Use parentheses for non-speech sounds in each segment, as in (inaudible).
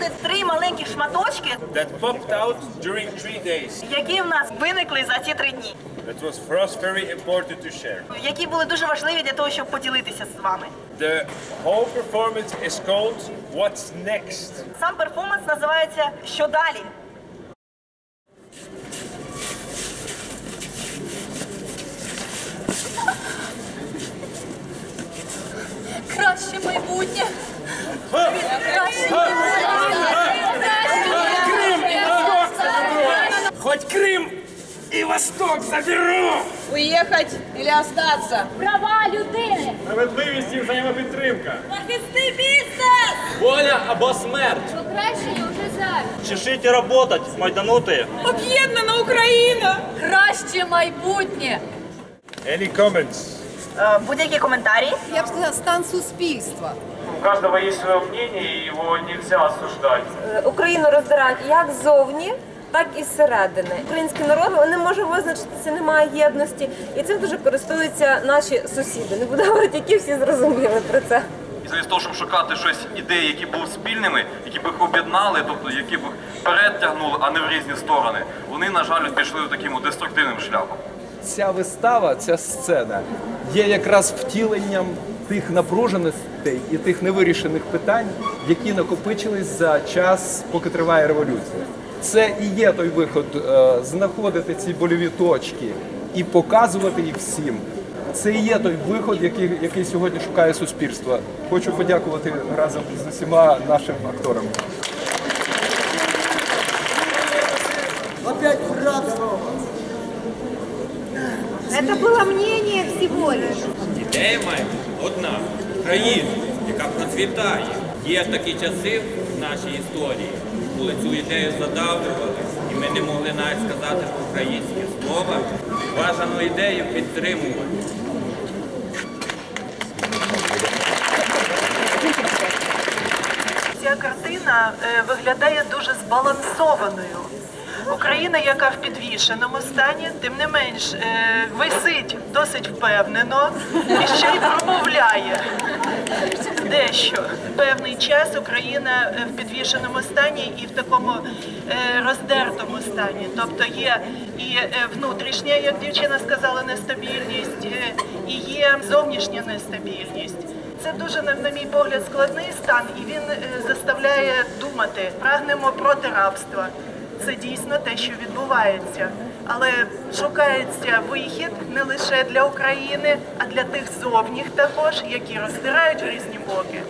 буде три маленькі шматочки, that popped out during three days. які в нас виникли за ці три дні, That was for us very important to share. які були дуже важливі для того, щоб поділитися з вами. The whole performance is called What's Next? Сам перформанс називається Що далі? Краще майбутнє. Хоть Крым и Восток заберу! Уехать или остаться? Права людини. Справедливість і взаємопідтримка. Захисти бізнес. Воля або смерть. Покращення вже зараз. Чешите работать, майданути. Об'єднана Україна! Краще майбутнє. Any comments? Е, Будь-які коментарі. Я б сказала, стан суспільства. У каждого есть свое мнение, и его нельзя осуждать. Україну роздирають як ззовні, так і зсередини. Український народ не може визначитися, немає єдності, і цим дуже користуються наші сусіди. Не буду (laughs) говорити, які всі зрозуміли про це. І замість того, щоб шукати щось ідеї, які були спільними, які б їх об'єднали, тобто які б їх вперед а не в різні сторони, вони, на жаль, пішли таким деструктивним шляхом. Ця вистава, ця сцена є якраз втіленням тих напруженостей і тих невирішених питань, які накопичились за час, поки триває революція. Це і є той виход е, знаходити ці больові точки і показувати їх всім. Це і є той виход, який, який сьогодні шукає суспільство. Хочу подякувати разом з усіма нашим акторам. Мнення всього лише. Ідея має одна країна, яка процвітає. Є такі часи в нашій історії, коли цю ідею задавлювали, і ми не могли навіть сказати українське слова. Бажану ідею підтримувати. Ця картина е, виглядає дуже збалансованою. Україна, яка в підвішеному стані, тим не менш е, висить досить впевнено і ще й промовляє дещо. Певний час Україна е, в підвішеному стані і в такому е, роздертому стані. Тобто є і внутрішня, як дівчина сказала, нестабільність, і є зовнішня нестабільність. Це дуже, на, мій погляд, складний стан, і він заставляє думати. Прагнемо проти рабства. Це дійсно те, що відбувається. Але шукається вихід не лише для України, а для тих зовніх також, які роздирають в різні боки.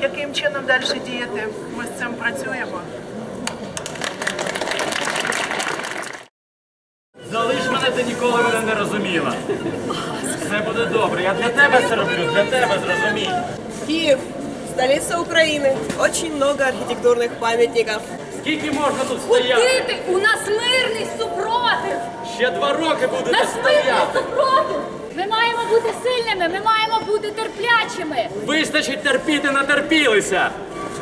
Яким чином далі діяти? Ми з цим працюємо. Залиш мене, ти ніколи мене не розуміла. Все буде добре, я для тебе це роблю, для тебе зрозумій. Киев, столица Украины. Очень много архитектурных памятников. Скільки можна тут стояти? Діти, у нас мирний супротив. Ще два роки будете Наш мирний стояти. супротив. Ми маємо бути сильними, ми маємо бути терплячими. Вистачить терпіти, натерпілися.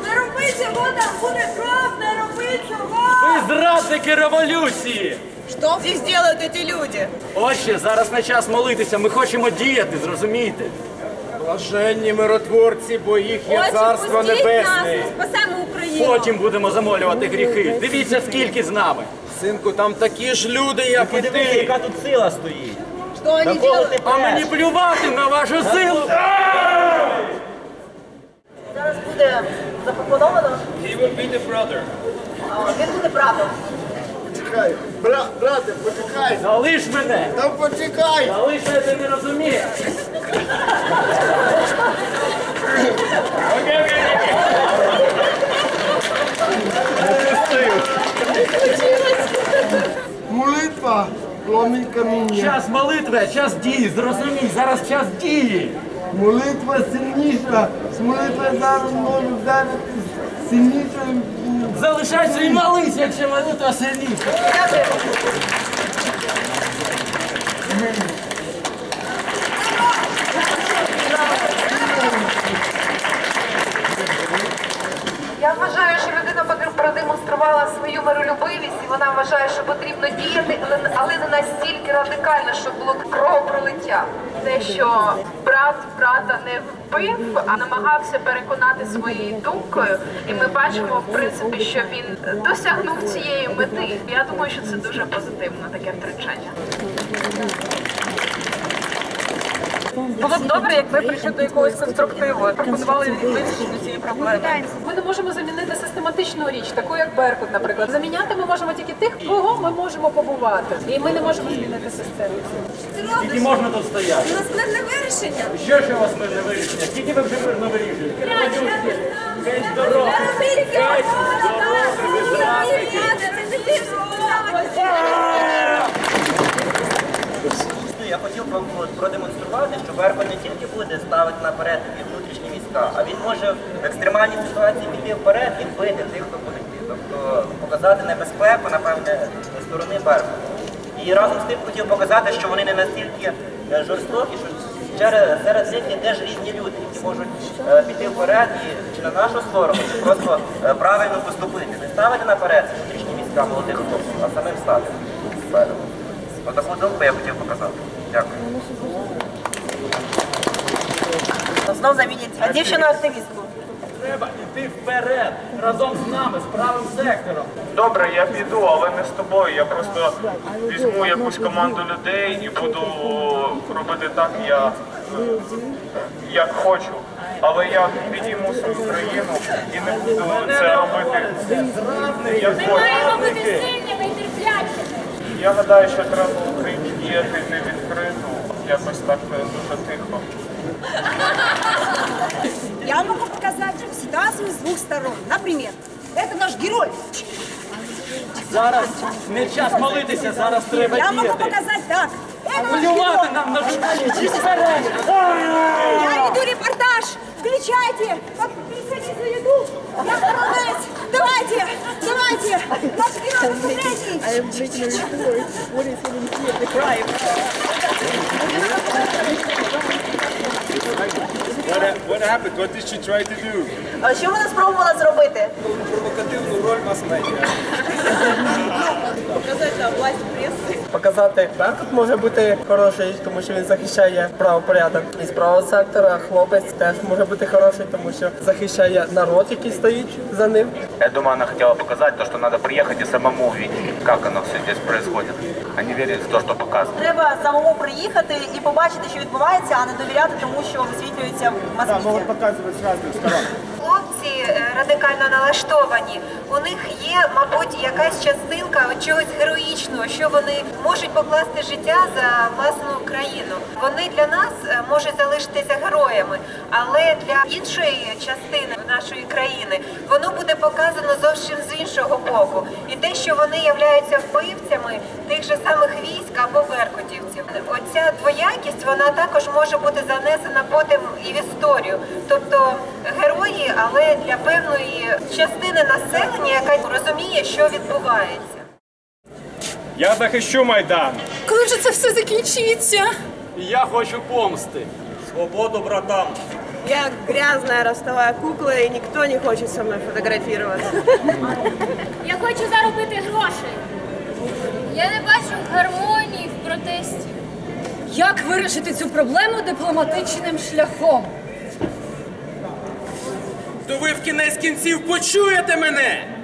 Не роби цього, там буде кров, не роби цього! Ви зрадники революції. Что здесь делают эти люди? Отче, зараз не час молитися, ми хочемо діяти, зрозумійте. Блаженні миротворці, бо їх є царство небесне. спасемо Україну. Потім будемо замолювати гріхи. Дивіться, скільки з нами. Синку, там такі ж люди, як і ти. яка тут сила стоїть. Что они делают? А мені плювати на вашу силу. Зараз буде запропоновано. He will be the brother. Він буде братом. Почекай, бра, брате, почекай, Залиш мене. там почекай. Залиш мене, ти не розумієш. Молитва, ломить каміння. Час молитви, час дії. Зрозумій, зараз час дії. Молитва сильніша, молитва зараз може вдарити сильніше. Залишайся і молись, якщо молитва сильніша. Я вважаю, що людина продемонструвала свою миролюбивість, і вона вважає, що потрібно діяти, але, але не настільки радикально, що було кровопролиття. Те, що брат брата не вбив, а намагався переконати своєю думкою, і ми бачимо в принципі, що він досягнув цієї мети. Я думаю, що це дуже позитивно таке втручання. Було б добре, як ви прийшли до якогось конструктиву, пропонували вирішення цієї проблеми. Ми не можемо замінити систематичну річ, таку як Беркут, наприклад. Заміняти ми можемо тільки тих, кого ми можемо побувати. І ми не можемо змінити систему. Скільки можна тут стояти? Наскладне вирішення. Що ж у вас мирне вирішення? Скільки ви вже мирно вирішуєте? Геть з дороги! Геть з дороги, ви зрадники! Я хотів продемонструвати, що Беркут не тільки буде ставити наперед і внутрішні війська, а він може в екстремальній ситуації піти вперед і вбити тих, хто буде йти. Тобто показати небезпеку, напевне, зі сторони Беркута. І разом з тим хотів показати, що вони не настільки е, жорстокі, що серед них є теж різні люди, які можуть е, піти вперед і чи на нашу сторону, чи просто е, правильно поступити. Не ставити наперед внутрішні війська молодих хлопців, а самим стати спереду. Отаку думку я хотів показати. Дякую. Знов замінять дівчину активістку. Треба йти вперед разом з нами, з правим сектором. Добре, я піду, але не з тобою. Я просто візьму якусь команду людей і буду робити так, я, як хочу. Але я підійму свою країну і не буду це робити. як Ми маємо бути сильними. Я гадаю, що треба в Україні діяти не відкрито, якось так е, дуже тихо. Я могу показать ситуацию с двух сторон. Например, это наш герой. Зараз не час молитися, зараз треба Я могу діяти. показать так. Это наш Полювати герой. нам на журналістів. Вперед! Я веду репортаж. Включайте. Как пересадить за еду. Я молодец. Давайте, давайте. Наш герой, посмотрите. What, what happened? What did she try to do? А що вона спробувала зробити? Провокативну роль мас-медіа. (laughs) Показати Беркут може бути хороший, тому що він захищає правопорядок. І з правого сектора хлопець теж може бути хороший, тому що захищає народ, який стоїть за ним. Я думаю, она хотела показать то, что надо приехать и самому увидеть, как оно все здесь происходит, а не верить в то, что показывают. Треба самому приїхати і побачити, що відбувається, а не довіряти тому, що висвітлюється в мас-медіа. Хлопці е, радикально налаштовані. У них є, мабуть, якась частинка чогось героїчного, що вони можуть покласти життя за власну країну. Вони для нас е, можуть залишитися героями, але для іншої частини нашої країни воно буде показано зовсім з іншого боку. І те, що вони являються вбивцями тих же самих військ або беркутівців. Оця двоякість вона також може бути занесена потім і в історію. Тобто герої, але для певної частини населення, яка розуміє, що відбувається. Я захищу Майдан. Коли вже це все закінчиться? Я хочу помсти. Свободу братам! Я грязная ростовая кукла, и никто не хочет со мной фотографироваться. Я хочу заробити грошей. Я не бачу гармонії в протесті. Як вирішити цю проблему дипломатичним шляхом? То ви в кінець кінців почуєте мене!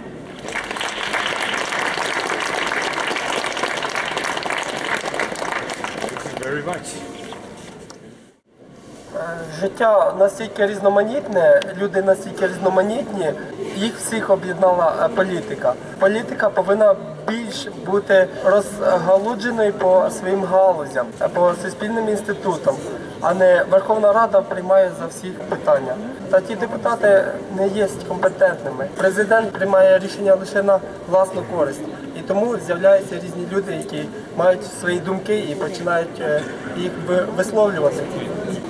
Життя настільки різноманітне, люди настільки різноманітні, їх всіх об'єднала е, політика. Політика повинна більш бути розгалудженою по своїм галузям, по суспільним інститутам, а не Верховна Рада приймає за всіх питання. Та ті депутати не є компетентними. Президент приймає рішення лише на власну користь. І тому з'являються різні люди, які мають свої думки і починають е, їх висловлювати.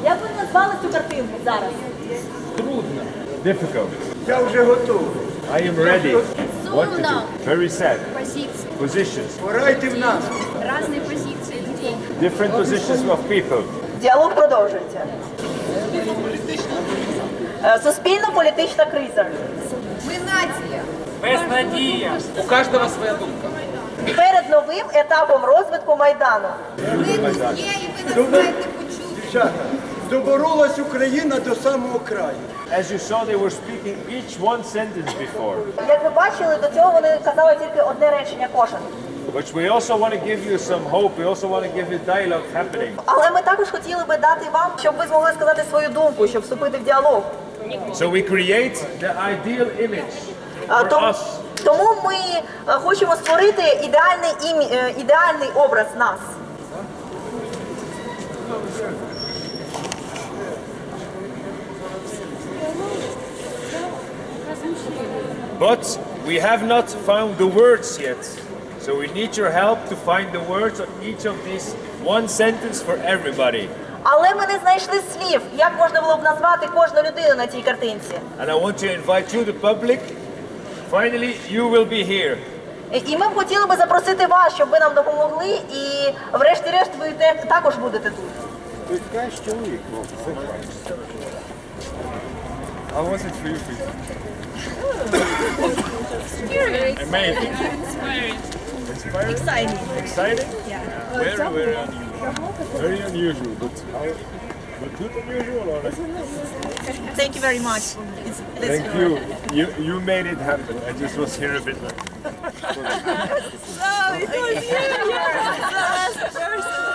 Як ви назвали цю картинку зараз? Трудно. Difficult. Я вже готовий. I am ready. What to do? Very sad. Позиції. Positions. Порайте в нас. Різні позиції людей. Different positions of people. Діалог продовжується. Е, Суспільно-політична криза. Ми нація. Безнадія! У кожного своя думка. перед новим етапом розвитку Майдану. Ви є і ви називаєте Дівчата, доборолась Україна до самого краю. As you saw, they were speaking each one sentence before. Як ви бачили, до цього вони казали тільки одне речення кожен. Which we also want to give you some hope. We also want to give you dialogue happening. Але ми також хотіли би дати вам, щоб ви змогли сказати свою думку, щоб вступити в діалог. So we create the ideal image for тому, us. тому ми е, хочемо створити ідеальний е, ідеальний образ нас. But we have not found the words yet. So we need your help to find the words of each of these one sentence for everybody. Але ми не знайшли слів, як можна було б назвати кожну людину на цій картинці. And I want to invite you, the public. Finally, you will be here. І- ми б хотіли би запросити вас, щоб ви нам допомогли, і врешті-решт ви те- також будете тут. How was it for you, Peter? Amazing. Inspiring. Exciting. Exciting? Yeah. Very, very unusual. Very unusual, but how? But good unusual, or like? Thank you very much. Thank you. You you made it happen. I just was here a bit like. (laughs) So, it was you. You're the last person.